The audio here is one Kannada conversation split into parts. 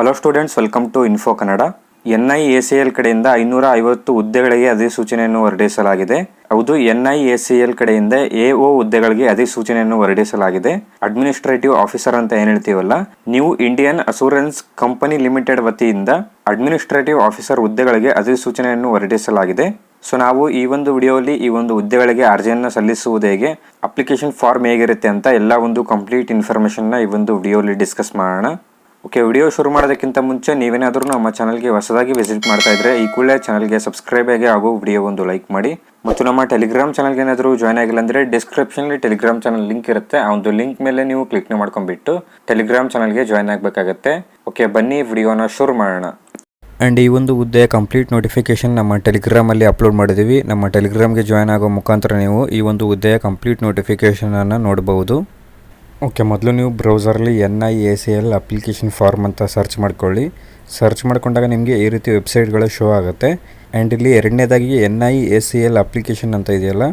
Hello students welcome to info Kannada N I A C L ಕಡೆಯಿಂದ ಐನೂರ ಐವತ್ತು ಹುದ್ದೆಗಳಿಗೆ ಅಧಿಸೂಚನೆಯನ್ನು ಹೊರಡಿಸಲಾಗಿದೆ. ಹೌದು N I A C L ಕಡೆಯಿಂದ ಎ ಒ ಹುದ್ದೆಗಳಿಗೆ ಅಧಿಸೂಚನೆಯನ್ನು ಹೊರಡಿಸಲಾಗಿದೆ. ಅಡ್ಮಿನಿಸ್ಟ್ರೇಟಿವ್ ಆಫೀಸರ್ ಅಂತ ಏನ್ ಹೇಳ್ತೀವಲ್ಲ new Indian assurance company limited ವತಿಯಿಂದ ಅಡ್ಮಿನಿಸ್ಟ್ರೇಟಿವ್ ಆಫೀಸರ್ ಹುದ್ದೆಗಳಿಗೆ ಅಧಿಸೂಚನೆಯನ್ನು ಹೊರಡಿಸಲಾಗಿದೆ. ಸೊ ನಾವು ಈ ಒಂದು ವಿಡಿಯೋಲ್ಲಿ ಈ ಒಂದು ಹುದ್ದೆಗಳಿಗೆ ಅರ್ಜಿಯನ್ನು ಸಲ್ಲಿಸುವುದು ಹೇಗೆ ಅಪ್ಲಿಕೇಶನ್ ಫಾರ್ಮ್ ಹೇಗಿರುತ್ತೆ ಅಂತ ಎಲ್ಲ ಒಂದು ಕಂಪ್ಲೀಟ್ ಇನ್ಫಾರ್ಮೇಷನ್ನ ಈ ಒಂದು ವಿಡಿಯೋಲಿ ಡಿಸ್ಕಸ್ ಮಾಡೋಣ. ಓಕೆ ವಿಡಿಯೋ ಶುರು ಮಾಡೋದಕ್ಕಿಂತ ಮುಂಚೆ ನೀವೇನಾದರೂ ನಮ್ಮ ಚಾನಲ್ಗೆ ಹೊಸದಾಗಿ ವಿಸಿಟ್ ಮಾಡ್ತಾ ಇದ್ರೆ ಈ ಕೂಡಲೇ ಚಾನಲ್ಗೆ ಸಬ್ಸ್ಕ್ರೈಬ್ ಆಗಿ ಹಾಗೂ ವಿಡಿಯೋ ಒಂದು ಲೈಕ್ ಮಾಡಿ. ಮತ್ತು ನಮ್ಮ ಟೆಲಿಗ್ರಾಮ್ ಚಾನಲ್ಗೆ ಏನಾದರೂ ಜಾಯ್ನ್ ಆಗಿಲ್ಲ ಅಂದರೆ ಡಿಸ್ಕ್ರಿಪ್ಷನ್ಲಿ ಟೆಲಿಗ್ರಾಮ್ ಚಾನಲ್ ಲಿಂಕ್ ಇರುತ್ತೆ. ಆ ಒಂದು ಲಿಂಕ್ ಮೇಲೆ ನೀವು ಕ್ಲಿಕ್ ಮಾಡ್ಕೊಂಡ್ಬಿಟ್ಟು ಟೆಲಿಗ್ರಾಮ್ ಚಾನಲ್ಗೆ ಜಾಯ್ನ್ ಆಗಬೇಕಾಗತ್ತೆ. ಓಕೆ ಬನ್ನಿ ವಿಡಿಯೋನ ಶುರು ಮಾಡೋಣ. ಆ್ಯಂಡ್ ಈ ಒಂದು ಹುದ್ದೆಯ ಕಂಪ್ಲೀಟ್ ನೋಟಿಫಿಕೇಶನ್ ನಮ್ಮ ಟೆಲಿಗ್ರಾಮಲ್ಲಿ ಅಪ್ಲೋಡ್ ಮಾಡಿದ್ದೀವಿ. ನಮ್ಮ ಟೆಲಿಗ್ರಾಮ್ಗೆ ಜಾಯ್ನ್ ಆಗೋ ಮುಖಾಂತರ ನೀವು ಈ ಒಂದು ಹುದ್ದೆಯ ಕಂಪ್ಲೀಟ್ ನೋಟಿಫಿಕೇಷನನ್ನು ನೋಡಬಹುದು ಓಕೆ, ಮೊದಲು ನೀವು ಬ್ರೌಸರಲ್ಲಿ N I A C L application form ಅಂತ ಸರ್ಚ್ ಮಾಡ್ಕೊಳ್ಳಿ. ಸರ್ಚ್ ಮಾಡ್ಕೊಂಡಾಗ ನಿಮಗೆ ಈ ರೀತಿ ವೆಬ್ಸೈಟ್ಗಳು ಶೋ ಆಗುತ್ತೆ. ಆ್ಯಂಡ್ ಇಲ್ಲಿ ಎರಡನೇದಾಗಿ N I A C L application ಅಂತ ಇದೆಯಲ್ಲ,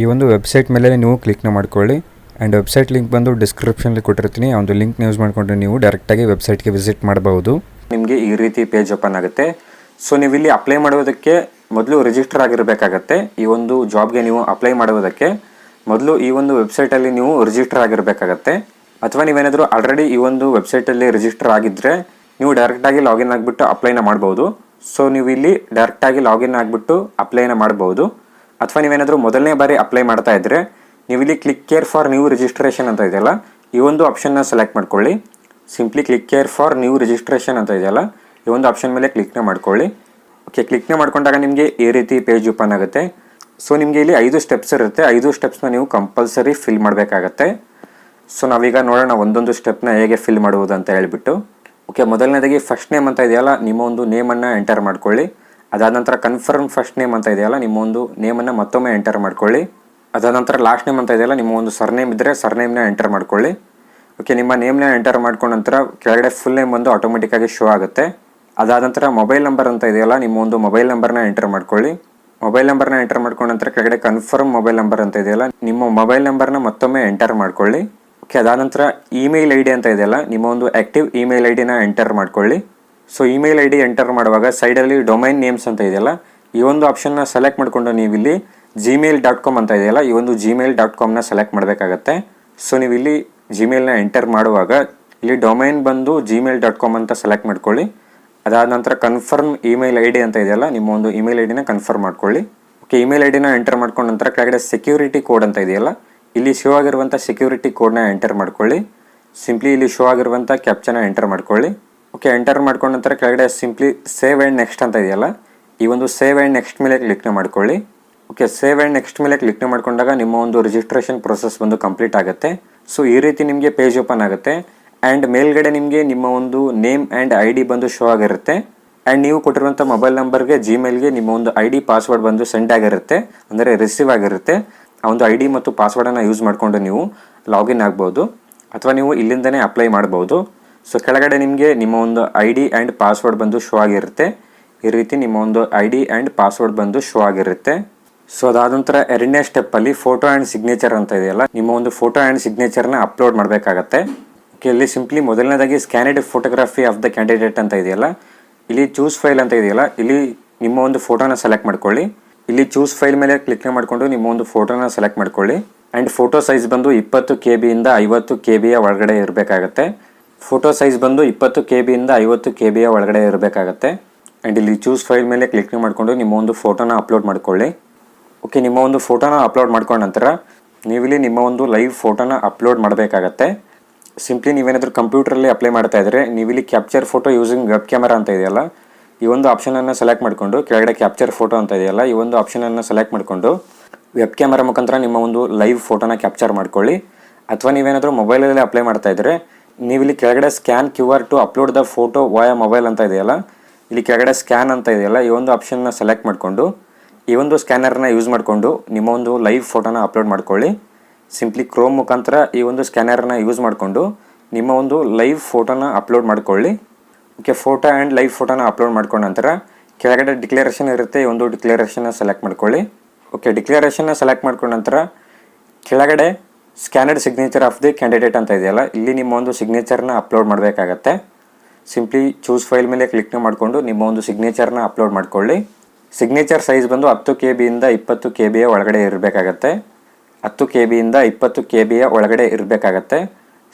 ಈ ಒಂದು ವೆಬ್ಸೈಟ್ ಮೇಲೆ ನೀವು ಕ್ಲಿಕ್ನ ಮಾಡ್ಕೊಳ್ಳಿ. ಆ್ಯಂಡ್ ವೆಬ್ಸೈಟ್ ಲಿಂಕ್ ಬಂದು ಡಿಸ್ಕ್ರಿಪ್ಷನಲ್ಲಿ ಕೊಟ್ಟಿರ್ತೀನಿ. ಆ ಒಂದು ಲಿಂಕ್ ಯೂಸ್ ಮಾಡಿಕೊಂಡು ನೀವು ಡೈರೆಕ್ಟಾಗಿ ವೆಬ್ಸೈಟ್ಗೆ ವಿಸಿಟ್ ಮಾಡಬಹುದು. ನಿಮಗೆ ಈ ರೀತಿ ಪೇಜ್ ಓಪನ್ ಆಗುತ್ತೆ. ಸೊ ನೀವು ಇಲ್ಲಿ ಅಪ್ಲೈ ಮಾಡೋದಕ್ಕೆ ಮೊದಲು ರಿಜಿಸ್ಟರ್ ಆಗಿರಬೇಕಾಗತ್ತೆ. ಈ ಒಂದು ಜಾಬ್ಗೆ ನೀವು ಅಪ್ಲೈ ಮಾಡುವುದಕ್ಕೆ. ಮೊದಲು ಈ ಒಂದು ವೆಬ್ಸೈಟಲ್ಲಿ ನೀವು ರಿಜಿಸ್ಟರ್ ಆಗಿರಬೇಕಾಗತ್ತೆ. ಅಥವಾ ನೀವೇನಾದರೂ ಆಲ್ರೆಡಿ ಈ ಒಂದು ವೆಬ್ಸೈಟಲ್ಲಿ ರಿಜಿಸ್ಟರ್ ಆಗಿದ್ದರೆ ನೀವು ಡೈರೆಕ್ಟಾಗಿ ಲಾಗಿನ್ ಆಗಿಬಿಟ್ಟು ಅಪ್ಲೈನ ಮಾಡ್ಬೋದು. ಸೊ ನೀವು ಇಲ್ಲಿ ಡೈರೆಕ್ಟಾಗಿ ಲಾಗಿನ್ ಆಗಿಬಿಟ್ಟು ಅಪ್ಲೈನ ಮಾಡ್ಬೋದು. ಅಥವಾ ನೀವೇನಾದರೂ ಮೊದಲನೇ ಬಾರಿ ಅಪ್ಲೈ ಮಾಡ್ತಾ ಇದ್ದರೆ ನೀವು ಇಲ್ಲಿ click here for new registration ಅಂತ ಇದೆಯಲ್ಲ, ಈ ಒಂದು ಆಪ್ಷನ್ನ ಸೆಲೆಕ್ಟ್ ಮಾಡ್ಕೊಳ್ಳಿ. Simply click here for new registration ಅಂತ ಇದೆಯಲ್ಲ, ಈ ಒಂದು ಆಪ್ಷನ್ ಮೇಲೆ ಕ್ಲಿಕ್ನ ಮಾಡ್ಕೊಳ್ಳಿ. ಓಕೆ ಕ್ಲಿಕ್ನ ಮಾಡ್ಕೊಂಡಾಗ ನಿಮಗೆ ಈ ರೀತಿ ಪೇಜ್ ಓಪನ್ ಆಗುತ್ತೆ. ಸೊ ನಿಮಗೆ ಇಲ್ಲಿ ಐದು ಸ್ಟೆಪ್ಸ್ ಇರುತ್ತೆ. ಐದು ಸ್ಟೆಪ್ಸ್ನ ನೀವು ಕಂಪಲ್ಸರಿ ಫಿಲ್ ಮಾಡಬೇಕಾಗತ್ತೆ. ಸೊ ನಾವೀಗ ನೋಡೋಣ ಒಂದೊಂದು ಸ್ಟೆಪ್ನ ಹೇಗೆ ಫಿಲ್ ಮಾಡುವುದು ಅಂತ ಹೇಳಿಬಿಟ್ಟು. ಓಕೆ ಮೊದಲನೇದಾಗಿ ಫಸ್ಟ್ ನೇಮ್ ಅಂತ ಇದೆಯಲ್ಲ, ನಿಮ್ಮ ಒಂದು ನೇಮನ್ನು ಎಂಟರ್ ಮಾಡ್ಕೊಳ್ಳಿ. ಅದಾದ ನಂತರ ಕನ್ಫರ್ಮ್ ಫಸ್ಟ್ ನೇಮ್ ಅಂತ ಇದೆಯಲ್ಲ, ನಿಮ್ಮ ಒಂದು ನೇಮನ್ನು ಮತ್ತೊಮ್ಮೆ ಎಂಟರ್ ಮಾಡ್ಕೊಳ್ಳಿ. ಅದಾದ ನಂತರ ಲಾಸ್ಟ್ ನೇಮ್ ಅಂತ ಇದೆಯಲ್ಲ, ನಿಮ್ಮ ಒಂದು ಸರ್ನೇಮ್ ಇದ್ದರೆ ಸರ್ನೇಮ್ನ ಎಂಟರ್ ಮಾಡ್ಕೊಳ್ಳಿ. ಓಕೆ ನಿಮ್ಮ ನೇಮ್ನ ಎಂಟರ್ ಮಾಡ್ಕೊಂಡ ನಂತರ ಕೆಳಗಡೆ ಫುಲ್ ನೇಮ್ ಬಂದು ಆಟೋಮೆಟಿಕ್ಕಾಗಿ ಶೋ ಆಗುತ್ತೆ. ಅದಾದ ನಂತರ ಮೊಬೈಲ್ ನಂಬರ್ ಅಂತ ಇದೆಯಲ್ಲ, ನಿಮ್ಮ ಒಂದು ಮೊಬೈಲ್ ನಂಬರ್ನ ಎಂಟರ್ ಮಾಡ್ಕೊಳ್ಳಿ. ಮೊಬೈಲ್ ನಂಬರ್ನ ಎಂಟರ್ ಮಾಡ್ಕೊಂಡ ನಂತರ ಕೆಳಗಡೆ ಕನ್ಫರ್ಮ್ ಮೊಬೈಲ್ ನಂಬರ್ ಅಂತ ಇದೆಯಲ್ಲ, ನಿಮ್ಮ ಮೊಬೈಲ್ ನಂಬರ್ನ ಮತ್ತೊಮ್ಮೆ ಎಂಟರ್ ಮಾಡ್ಕೊಳ್ಳಿ. ಓಕೆ ಅದಾದ ನಂತರ ಇಮೇಲ್ ಐ ಡಿ ಅಂತ ಇದೆಯಲ್ಲ, ನಿಮ್ಮ ಒಂದು ಆ್ಯಕ್ಟಿವ್ ಇಮೇಲ್ ಐ ಡಿನ ಎಂಟರ್ ಮಾಡ್ಕೊಳ್ಳಿ. So email I D enter ಮಾಡುವಾಗ ಸೈಡಲ್ಲಿ ಡೊಮೈನ್ ನೇಮ್ಸ್ ಅಂತ ಇದೆಯಲ್ಲ, ಈ ಒಂದು ಆಪ್ಷನ್ನ ಸೆಲೆಕ್ಟ್ ಮಾಡಿಕೊಂಡು ನೀವು ಇಲ್ಲಿ ಜಿಮೇಲ್ ಡಾಟ್ ಕಾಮ್ ಅಂತ ಇದೆಯಲ್ಲ, ಈ ಒಂದು ಜಿಮೇಲ್ ಡಾಟ್ ಕಾಮ್ನ ಸೆಲೆಕ್ಟ್ ಮಾಡಬೇಕಾಗತ್ತೆ. ಸೊ ನೀವು ಇಲ್ಲಿ ಜಿಮೇಲ್ನ ಎಂಟರ್ ಮಾಡುವಾಗ ಇಲ್ಲಿ ಡೊಮೈನ್ ಬಂದು ಜಿಮೇಲ್ ಡಾಟ್ ಕಾಮ್ ಅಂತ ಸೆಲೆಕ್ಟ್ ಮಾಡ್ಕೊಳ್ಳಿ. ಅದಾದ ನಂತರ ಕನ್ಫರ್ಮ್ ಇಮೇಲ್ ಐ ಡಿ ಅಂತ ಇದೆಯಲ್ಲ, ನಿಮ್ಮ ಒಂದು ಇಮೇಲ್ ಐ ಡಿನ ಕನ್ಫರ್ಮ್ ಮಾಡ್ಕೊಳ್ಳಿ. ಓಕೆ ಇಮೇಲ್ ಐ ಡಿನ ಎಂಟರ್ ಮಾಡ್ಕೊಂಡ ನಂತರ ಕೆಳಗಡೆ ಸೆಕ್ಯೂರಿಟಿ ಕೋಡ್ ಅಂತ ಇದೆಯಲ್ಲ, ಇಲ್ಲಿ ಶೋ ಆಗಿರುವಂಥ ಸೆಕ್ಯೂರಿಟಿ ಕೋಡ್ನ ಎಂಟರ್ ಮಾಡ್ಕೊಳ್ಳಿ. ಸಿಂಪ್ಲಿ ಇಲ್ಲಿ ಶೋ ಆಗಿರುವಂಥ ಕ್ಯಾಪ್ಚನ ಎಂಟರ್ ಮಾಡ್ಕೊಳ್ಳಿ. ಓಕೆ ಎಂಟರ್ ಮಾಡ್ಕೊಂಡ ನಂತರ ಕೆಳಗಡೆ ಸಿಂಪ್ಲಿ ಸೇವ್ ಆ್ಯಂಡ್ ನೆಕ್ಸ್ಟ್ ಅಂತ ಇದೆಯಲ್ಲ, ಈ ಒಂದು ಸೇವ್ ಆ್ಯಂಡ್ ನೆಕ್ಸ್ಟ್ ಮೇಲೆ ಕ್ಲಿಕ್ನ ಮಾಡ್ಕೊಳ್ಳಿ. ಓಕೆ ಸೇವ್ ಆ್ಯಂಡ್ ನೆಕ್ಸ್ಟ್ ಮೇಲೆ ಕ್ಲಿಕ್ನ ಮಾಡ್ಕೊಂಡಾಗ ನಿಮ್ಮ ಒಂದು ರಿಜಿಸ್ಟ್ರೇಷನ್ ಪ್ರೊಸೆಸ್ ಬಂದು ಕಂಪ್ಲೀಟ್ ಆಗುತ್ತೆ. ಸೊ ಈ ರೀತಿ ನಿಮಗೆ ಪೇಜ್ ಓಪನ್ ಆಗುತ್ತೆ. ಆ್ಯಂಡ್ ಮೇಲ್ಗಡೆ ನಿಮಗೆ ನಿಮ್ಮ ಒಂದು ನೇಮ್ ಆ್ಯಂಡ್ ಐ ಡಿ ಬಂದು ಶೋ ಆಗಿರುತ್ತೆ. ಆ್ಯಂಡ್ ನೀವು ಕೊಟ್ಟಿರುವಂಥ ಮೊಬೈಲ್ ನಂಬರ್ಗೆ ಜಿಮೇಲ್ಗೆ ನಿಮ್ಮ ಒಂದು ಐ ಡಿ ಪಾಸ್ವರ್ಡ್ ಬಂದು ಸೆಂಡ್ ಆಗಿರುತ್ತೆ. ಅಂದರೆ ರಿಸೀವ್ ಆಗಿರುತ್ತೆ. ಆ ಒಂದು ಐ ಡಿ ಮತ್ತು ಪಾಸ್ವರ್ಡನ್ನು ಯೂಸ್ ಮಾಡಿಕೊಂಡು ನೀವು ಲಾಗಿನ್ ಆಗ್ಬೋದು. ಅಥವಾ ನೀವು ಇಲ್ಲಿಂದನೇ ಅಪ್ಲೈ ಮಾಡ್ಬೋದು. ಸೊ ಕೆಳಗಡೆ ನಿಮಗೆ ನಿಮ್ಮ ಒಂದು ಐ ಡಿ ಆ್ಯಂಡ್ ಪಾಸ್ವರ್ಡ್ ಬಂದು ಶೋ ಆಗಿರುತ್ತೆ. ಈ ರೀತಿ ನಿಮ್ಮ ಒಂದು ಐ ಡಿ ಆ್ಯಂಡ್ ಪಾಸ್ವರ್ಡ್ ಬಂದು ಶೋ ಆಗಿರುತ್ತೆ. ಸೊ ಅದಾದ ನಂತರ ಎರಡನೇ ಸ್ಟೆಪ್ಪಲ್ಲಿ ಫೋಟೋ ಆ್ಯಂಡ್ ಸಿಗ್ನೇಚರ್ ಅಂತ ಇದೆಯಲ್ಲ, ನಿಮ್ಮ ಒಂದು ಫೋಟೋ ಆ್ಯಂಡ್ ಸಿಗ್ನೇಚರ್ನ ಅಪ್ಲೋಡ್ ಮಾಡಬೇಕಾಗತ್ತೆ. ಇಲ್ಲಿ ಸಿಂಪ್ಲಿ ಮೊದಲನೇದಾಗಿ scanned photography of the candidate ಅಂತ ಇದೆಯಲ್ಲ? ಇಲ್ಲಿ ಚೂಸ್ ಫೈಲ್ ಅಂತ ಇದೆಯಲ್ಲ? ಇಲ್ಲಿ ನಿಮ್ಮ ಒಂದು ಫೋಟೋನ ಸೆಲೆಕ್ಟ್ ಮಾಡ್ಕೊಳ್ಳಿ. ಇಲ್ಲಿ ಚೂಸ್ ಫೈಲ್ ಮೇಲೆ ಕ್ಲಿಕ್ ಮಾಡಿಕೊಂಡು ನಿಮ್ಮ ಒಂದು ಫೋಟೋನ ಸೆಲೆಕ್ಟ್ ಮಾಡ್ಕೊಳ್ಳಿ. ಆ್ಯಂಡ್ ಫೋಟೋ ಸೈಜ್ ಬಂದು ಇಪ್ಪತ್ತು ಕೆ ಬಿಯಿಂದ ಐವತ್ತು ಕೆ ಬಿಯ ಒಳಗಡೆ ಇರಬೇಕಾಗತ್ತೆ. ಫೋಟೋ ಸೈಜ್ ಬಂದು ಇಪ್ಪತ್ತು ಕೆ ಬಿಯಿಂದ ಐವತ್ತು ಕೆ ಬಿಯ ಒಳಗಡೆ ಇರಬೇಕಾಗತ್ತೆ. ಆ್ಯಂಡ್ ಇಲ್ಲಿ ಚೂಸ್ ಫೈಲ್ ಮೇಲೆ ಕ್ಲಿಕ್ ಮಾಡಿಕೊಂಡು ನಿಮ್ಮ ಒಂದು ಫೋಟೋನ ಅಪ್ಲೋಡ್ ಮಾಡ್ಕೊಳ್ಳಿ. ಓಕೆ ನಿಮ್ಮ ಒಂದು ಫೋಟೋನ ಅಪ್ಲೋಡ್ ಮಾಡ್ಕೊಂಡ ನಂತರ ನೀವಿಲ್ಲಿ ನಿಮ್ಮ ಒಂದು ಲೈವ್ ಫೋಟೋನ ಅಪ್ಲೋಡ್ ಮಾಡಬೇಕಾಗತ್ತೆ. ಸಿಂಪ್ಲಿ ನೀವೇನಾದರೂ ಕಂಪ್ಯೂಟ್ರಲ್ಲಿ ಅಪ್ಲೈ ಮಾಡ್ತಾ ಇದ್ದರೆ ನೀವಿಲ್ಲಿ capture photo using web camera ಅಂತ ಇದೆಯಲ್ಲ, ಈ ಒಂದು ಆಪ್ಷನನ್ನು ಸೆಲೆಕ್ಟ್ ಮಾಡಿಕೊಂಡು, ಕೆಳಗಡೆ ಕ್ಯಾಪ್ಚರ್ ಫೋಟೋ ಅಂತ ಇದೆಯಲ್ಲ, ಈ ಒಂದು ಆಪ್ಷನನ್ನು ಸೆಲೆಕ್ಟ್ ಮಾಡಿಕೊಂಡು ವೆಬ್ ಕ್ಯಾಮರಾ ಮುಖಾಂತರ ನಿಮ್ಮ ಒಂದು ಲೈವ್ ಫೋಟೋನ ಕ್ಯಾಪ್ಚರ್ ಮಾಡ್ಕೊಳ್ಳಿ. ಅಥವಾ ನೀವೇನಾದರೂ ಮೊಬೈಲಲ್ಲಿ ಅಪ್ಲೈ ಮಾಡ್ತಾ ಇದ್ದರೆ ನೀವಿಲ್ಲಿ ಕೆಳಗಡೆ scan Q R to upload the photo via mobile ಅಂತ ಇದೆಯಲ್ಲ, ಇಲ್ಲಿ ಕೆಳಗಡೆ ಸ್ಕ್ಯಾನ್ ಅಂತ ಇದೆಯಲ್ಲ, ಈ ಒಂದು ಆಪ್ಷನ್ನ ಸೆಲೆಕ್ಟ್ ಮಾಡಿಕೊಂಡು, ಈ ಒಂದು ಸ್ಕ್ಯಾನರ್ನ ಯೂಸ್ ಮಾಡಿಕೊಂಡು, ನಿಮ್ಮ ಒಂದು ಲೈವ್ ಫೋಟೋನ ಅಪ್ಲೋಡ್ ಮಾಡ್ಕೊಳ್ಳಿ. ಸಿಂಪ್ಲಿ ಕ್ರೋಮ್ ಮುಖಾಂತರ ಈ ಒಂದು ಸ್ಕ್ಯಾನರ್ನ ಯೂಸ್ ಮಾಡಿಕೊಂಡು ನಿಮ್ಮ ಒಂದು ಲೈವ್ ಫೋಟೋನ ಅಪ್ಲೋಡ್ ಮಾಡ್ಕೊಳ್ಳಿ. ಓಕೆ ಫೋಟೋ ಆ್ಯಂಡ್ ಲೈವ್ ಫೋಟೋನ ಅಪ್ಲೋಡ್ ಮಾಡ್ಕೊಂಡ ನಂತರ ಕೆಳಗಡೆ ಡಿಕ್ಲರೇಷನ್ ಇರುತ್ತೆ, ಈ ಒಂದು ಡಿಕ್ಲರೇಷನ್ನ ಸೆಲೆಕ್ಟ್ ಮಾಡ್ಕೊಳ್ಳಿ. ಓಕೆ ಡಿಕ್ಲರೇಷನ್ನ ಸೆಲೆಕ್ಟ್ ಮಾಡ್ಕೊಂಡ ನಂತರ ಕೆಳಗಡೆ scanned signature of the candidate ಅಂತ ಇದೆಯಲ್ಲ, ಇಲ್ಲಿ ನಿಮ್ಮ ಒಂದು ಸಿಗ್ನೇಚರ್ನ ಅಪ್ಲೋಡ್ ಮಾಡಬೇಕಾಗತ್ತೆ. ಸಿಂಪ್ಲಿ ಚೂಸ್ ಫೈಲ್ ಮೇಲೆ ಕ್ಲಿಕ್ ಮಾಡಿಕೊಂಡು ನಿಮ್ಮ ಒಂದು ಸಿಗ್ನೇಚರ್ನ ಅಪ್ಲೋಡ್ ಮಾಡ್ಕೊಳ್ಳಿ. ಸಿಗ್ನೇಚರ್ ಸೈಜ್ ಬಂದು ಹತ್ತು ಕೆ ಬಿಯಿಂದ ಇಪ್ಪತ್ತು ಕೆ ಬಿಯ ಒಳಗಡೆ ಇರಬೇಕಾಗತ್ತೆ. ಹತ್ತು ಕೆ ಬಿಯಿಂದ ಇಪ್ಪತ್ತು ಕೆ ಬಿಯ ಒಳಗಡೆ ಇರಬೇಕಾಗತ್ತೆ.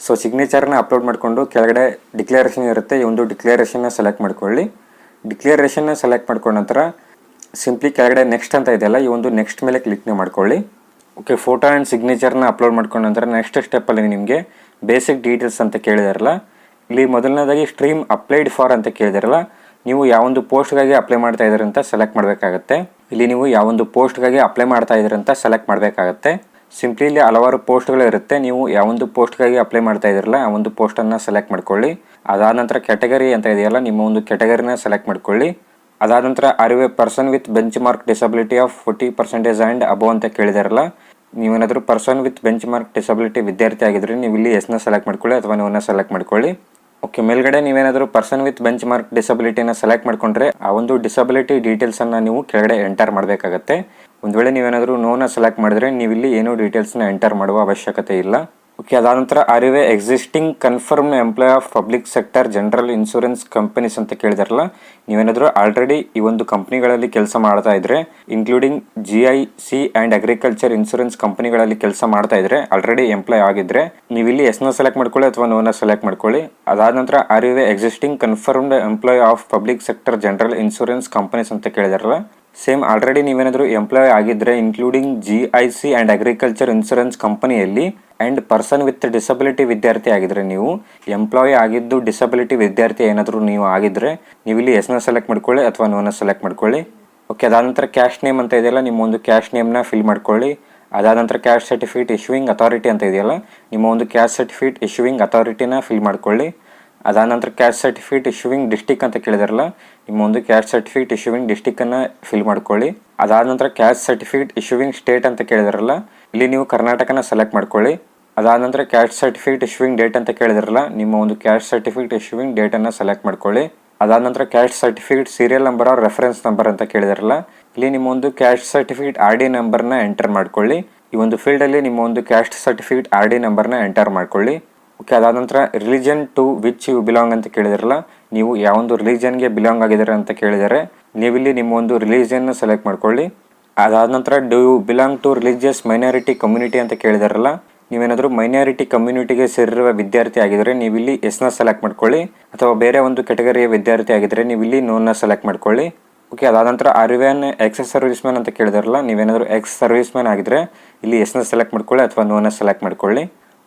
ಸೊ ಸಿಗ್ನೇಚರ್ನ ಅಪ್ಲೋಡ್ ಮಾಡಿಕೊಂಡು ಕೆಳಗಡೆ ಡಿಕ್ಲರೇಷನ್ ಇರುತ್ತೆ. ಈ ಒಂದು ಡಿಕ್ಲೇರೇಷನ್ನ ಸೆಲೆಕ್ಟ್ ಮಾಡ್ಕೊಳ್ಳಿ. ಡಿಕ್ಲೇರೇಷನ್ನ ಸೆಲೆಕ್ಟ್ ಮಾಡ್ಕೊಂಡ ನಂತರ ಸಿಂಪ್ಲಿ ಕೆಳಗಡೆ ನೆಕ್ಸ್ಟ್ ಅಂತ ಇದೆಯಲ್ಲ, ಈ ಒಂದು ನೆಕ್ಸ್ಟ್ ಮೇಲೆ ಕ್ಲಿಕ್ ಮಾಡ್ಕೊಳ್ಳಿ. ಓಕೆ ಫೋಟೋ ಆ್ಯಂಡ್ ಸಿಗ್ನೇಚರ್ನ ಅಪ್ಲೋಡ್ ಮಾಡ್ಕೊಂಡ ನಂತರ ನೆಕ್ಸ್ಟ್ ಸ್ಟೆಪ್ಪಲ್ಲಿ ನಿಮಗೆ ಬೇಸಿಕ್ ಡೀಟೇಲ್ಸ್ ಅಂತ ಕೇಳಿದಾರಲ್ಲ, ಇಲ್ಲಿ ಮೊದಲನೇದಾಗಿ ಸ್ಟ್ರೀಮ್ ಅಪ್ಲೈಡ್ ಫಾರ್ ಅಂತ ಕೇಳಿದಾರಲ್ಲ, ನೀವು ಯಾವೊಂದು ಪೋಸ್ಟ್ಗಾಗಿ ಅಪ್ಲೈ ಮಾಡ್ತಾ ಇದ್ದೀರಂತ ಸೆಲೆಕ್ಟ್ ಮಾಡಬೇಕಾಗತ್ತೆ. ಇಲ್ಲಿ ನೀವು ಯಾವೊಂದು ಪೋಸ್ಟ್ಗಾಗಿ ಅಪ್ಲೈ ಮಾಡ್ತಾ ಇದ್ದೀರಂತ ಸೆಲೆಕ್ಟ್ ಮಾಡಬೇಕಾಗತ್ತೆ. ಸಿಂಪ್ಲಿ ಇಲ್ಲಿ ಹಲವಾರು ಪೋಸ್ಟ್ಗಳು ಇರುತ್ತೆ. ನೀವು ಯಾವೊಂದು ಪೋಸ್ಟ್ಗಾಗಿ ಅಪ್ಲೈ ಮಾಡ್ತಾ ಇದ್ದೀರಲ್ಲ, ಆ ಒಂದು ಪೋಸ್ಟನ್ನು ಸೆಲೆಕ್ಟ್ ಮಾಡ್ಕೊಳ್ಳಿ. ಅದಾದ ನಂತರ ಕ್ಯಾಟಗರಿ ಅಂತ ಇದೆಯಲ್ಲ, ನಿಮ್ಮ ಒಂದು ಕ್ಯಾಟಗರಿನ ಸೆಲೆಕ್ಟ್ ಮಾಡ್ಕೊಳ್ಳಿ. ಅದಾದ ನಂತರ are person with benchmark disability of forty percentage and above ಅಂತ ಕೇಳಿದಾರಲ್ಲ, ನೀವೇನಾದರೂ person with benchmark disability ವಿದ್ಯಾರ್ಥಿ ಆಗಿದ್ರೆ ನೀವು ಇಲ್ಲಿ ಎಸ್ನ ಸೆಲೆಕ್ಟ್ ಮಾಡ್ಕೊಳ್ಳಿ ಅಥವಾ ನೀವನ್ನ ಸೆಲೆಕ್ಟ್ ಮಾಡ್ಕೊಳ್ಳಿ. ಓಕೆ ಮೇಲ್ಗಡೆ ನೀವೇನಾದರೂ ಪರ್ಸನ್ ವಿತ್ ಬೆಂಚ್ ಮಾರ್ಕ್ ಡಿಸಬಿಲಿಟಿನ ಸೆಲೆಕ್ಟ್ ಮಾಡ್ಕೊಂಡ್ರೆ ಆ ಒಂದು ಡಿಸಬಿಲಿಟಿ ಡೀಟೇಲ್ಸನ್ನು ನೀವು ಕೆಳಗಡೆ ಎಂಟರ್ ಮಾಡಬೇಕಾಗತ್ತೆ. ಒಂದು ವೇಳೆ ನೀವೇನಾದರೂ ನೋನ ಸೆಲೆಕ್ಟ್ ಮಾಡಿದ್ರೆ ನೀವು ಇಲ್ಲಿ ಏನೂ ಡೀಟೇಲ್ಸ್ನ ಎಂಟರ್ ಮಾಡುವ ಅವಶ್ಯಕತೆ ಇಲ್ಲ. ಓಕೆ ಅದಾದ ನಂತರ are you existing confirm employ of public sector general insurance companies ಅಂತ ಕೇಳಿದಾರಲ್ಲ, ನೀವೇನಾದರೂ ಆಲ್ರೆಡಿ ಈ ಒಂದು ಕಂಪ್ನಿಗಳಲ್ಲಿ ಕೆಲಸ ಮಾಡ್ತಾ ಇದ್ರೆ including G I C and agriculture insurance ಕಂಪನಿಗಳಲ್ಲಿ ಕೆಲಸ ಮಾಡ್ತಾ ಇದ್ರೆ ಆಲ್ರೆಡಿ ಎಂಪ್ಲಾಯ್ ಆಗಿದ್ರೆ ನೀವು ಇಲ್ಲಿ ಎಸ್ನ ಸೆಲೆಕ್ಟ್ ಮಾಡ್ಕೊಳ್ಳಿ ಅಥವಾ ನೋನ ಸೆಲೆಕ್ಟ್ ಮಾಡ್ಕೊಳ್ಳಿ. ಅದಾದ ನಂತರ are you existing confirmed employ of public sector general insurance companies ಅಂತ ಕೇಳಿದಾರಲ್ಲ ಸೇಮ್ ಆಲ್ರೆಡಿ ನೀವೇನಾದರೂ ಎಂಪ್ಲಾಯ್ ಆಗಿದ್ದರೆ including G I C and agriculture insurance ಕಂಪನಿಯಲ್ಲಿ ಆ್ಯಂಡ್ ಪರ್ಸನ್ ವಿತ್ ಡಿಸಬಿಲಿಟಿ ವಿದ್ಯಾರ್ಥಿ ಆಗಿದ್ದರೆ ನೀವು ಎಂಪ್ಲಾಯ್ ಆಗಿದ್ದು ಡಿಸಬಿಲಿಟಿ ವಿದ್ಯಾರ್ಥಿ ಏನಾದರೂ ನೀವು ಆಗಿದ್ದರೆ ನೀವು ಇಲ್ಲಿ ಎಸ್ನ ಸೆಲೆಕ್ಟ್ ಮಾಡ್ಕೊಳ್ಳಿ ಅಥವಾ ನೋನ ಸೆಲೆಕ್ಟ್ ಮಾಡ್ಕೊಳ್ಳಿ. ಓಕೆ ಅದಾದ ನಂತರ ಕ್ಯಾಶ್ ನೇಮ್ ಅಂತ ಇದೆಯಲ್ಲ ನಿಮ್ಮ ಒಂದು ಕ್ಯಾಶ್ ನೇಮ್ನ ಫಿಲ್ ಮಾಡ್ಕೊಳ್ಳಿ. ಅದಾದ ನಂತರ ಕ್ಯಾಶ್ ಸರ್ಟಿಫಿಕೇಟ್ ಇಶ್ಯೂಯಿಂಗ್ ಅಥಾರಿಟಿ ಅಂತ ಇದೆಯಲ್ಲ ನಿಮ್ಮ ಒಂದು ಕ್ಯಾಶ್ ಸರ್ಟಿಫಿಕೇಟ್ ಇಶ್ಯೂಯಿಂಗ್ ಅಥಾರಿಟಿನ ಫಿಲ್ ಮಾಡ್ಕೊಳ್ಳಿ. ಅದಾದ ನಂತರ ಕ್ಯಾಸ್ಟ್ ಸರ್ಟಿಫಿಕೇಟ್ ಇಶ್ಯೂವಿಂಗ್ ಡಿಸ್ಟಿಕ್ ಅಂತ ಕೇಳಿದಾರಲ್ಲ, ನಿಮ್ಮ ಒಂದು ಕ್ಯಾಸ್ಟ್ ಸರ್ಟಿಫಿಕೇಟ್ ಇಶ್ಯೂವಿಂಗ್ ಡಿಸ್ಟಿಕ್ಕನ್ನು ಫಿಲ್ ಮಾಡ್ಕೊಳ್ಳಿ. ಅದಾದ ನಂತರ ಕ್ಯಾಸ್ಟ್ ಸರ್ಟಿಫಿಕೇಟ್ ಇಶ್ಯೂವಿಂಗ್ ಸ್ಟೇಟ್ ಅಂತ ಕೇಳಿದಾರಲ್ಲ, ಇಲ್ಲಿ ನೀವು ಕರ್ನಾಟಕನ ಸೆಲೆಕ್ಟ್ ಮಾಡ್ಕೊಳ್ಳಿ. ಅದಾದ ನಂತರ ಕ್ಯಾಸ್ಟ್ ಸರ್ಟಿಫಿಕೇಟ್ ಇಶ್ಯೂವಿಂಗ್ ಡೇಟ್ ಅಂತ ಕೇಳಿದಾರಲ್ಲ, ನಿಮ್ಮ ಒಂದು ಕ್ಯಾಸ್ಟ್ ಸರ್ಟಿಫಿಕೇಟ್ ಇಶ್ಯೂವಿಂಗ್ ಡೇಟನ್ನು ಸೆಲೆಕ್ಟ್ ಮಾಡ್ಕೊಳ್ಳಿ. ಅದಾದ ನಂತರ caste certificate serial number or reference number ಅಂತ ಕೇಳಿದಾರಲ್ಲ, ಇಲ್ಲಿ ನಿಮ್ಮ ಒಂದು ಕ್ಯಾಸ್ಟ್ ಸರ್ಟಿಫಿಕೇಟ್ ಆರ್ ಡಿ ನಂಬರ್ನ ಎಂಟರ್ ಮಾಡ್ಕೊಳ್ಳಿ. ಈ ಒಂದು ಫೀಲ್ಡಲ್ಲಿ ನಿಮ್ಮ ಒಂದು ಕ್ಯಾಸ್ಟ್ ಸರ್ಟಿಫಿಕೇಟ್ ಆರ್ ಡಿ ನಂಬರ್ನ ಎಂಟರ್ ಮಾಡ್ಕೊಳ್ಳಿ. ಓಕೆ ಅದಾದ ನಂತರ religion to which you belong ಅಂತ ಕೇಳಿದಾರಲ್ಲ, ನೀವು ಯಾವೊಂದು ರಿಲಿಜನ್ಗೆ ಬಿಲಾಂಗ್ ಆಗಿದ್ದಾರೆ ಅಂತ ಕೇಳಿದರೆ, ನೀವಿಲ್ಲಿ ನಿಮ್ಮ ಒಂದು ರಿಲಿಜನ್ನ ಸೆಲೆಕ್ಟ್ ಮಾಡ್ಕೊಳ್ಳಿ. ಅದಾದ ನಂತರ do you belong to religious minority community ಅಂತ ಕೇಳಿದಾರಲ್ಲ, ನೀವೇನಾದರೂ ಮೈನಾರಿಟಿ ಕಮ್ಯುನಿಟಿಗೆ ಸೇರಿರುವ ವಿದ್ಯಾರ್ಥಿ ಆಗಿದ್ರೆ ನೀವಿಲ್ಲಿ ಎಸ್ನ ಸೆಲೆಕ್ಟ್ ಮಾಡ್ಕೊಳ್ಳಿ. ಅಥವಾ ಬೇರೆ ಒಂದು ಕೆಟಗರಿಯ ವಿದ್ಯಾರ್ಥಿ ಆಗಿದ್ರೆ ನೀವಿಲ್ಲಿ ನೋನ್ನ ಸೆಲೆಕ್ಟ್ ಮಾಡ್ಕೊಳ್ಳಿ. ಓಕೆ ಅದಾದ ನಂತರ are you an ex serviceman ಅಂತ ಕೇಳಿದಾರಲ್ಲ, ನೀವೇನಾದರೂ ಎಕ್ಸ್ ಸರ್ವಿಸ್ ಮ್ಯಾನ್ ಆಗಿದ್ರೆ ಇಲ್ಲಿ ಎಸ್ನ ಸೆಲೆಕ್ಟ್ ಮಾಡ್ಕೊಳ್ಳಿ ಅಥವಾ ನೋನ ಸೆಲೆಕ್ಟ್ ಮಾಡ್ಕೊಳ್ಳಿ.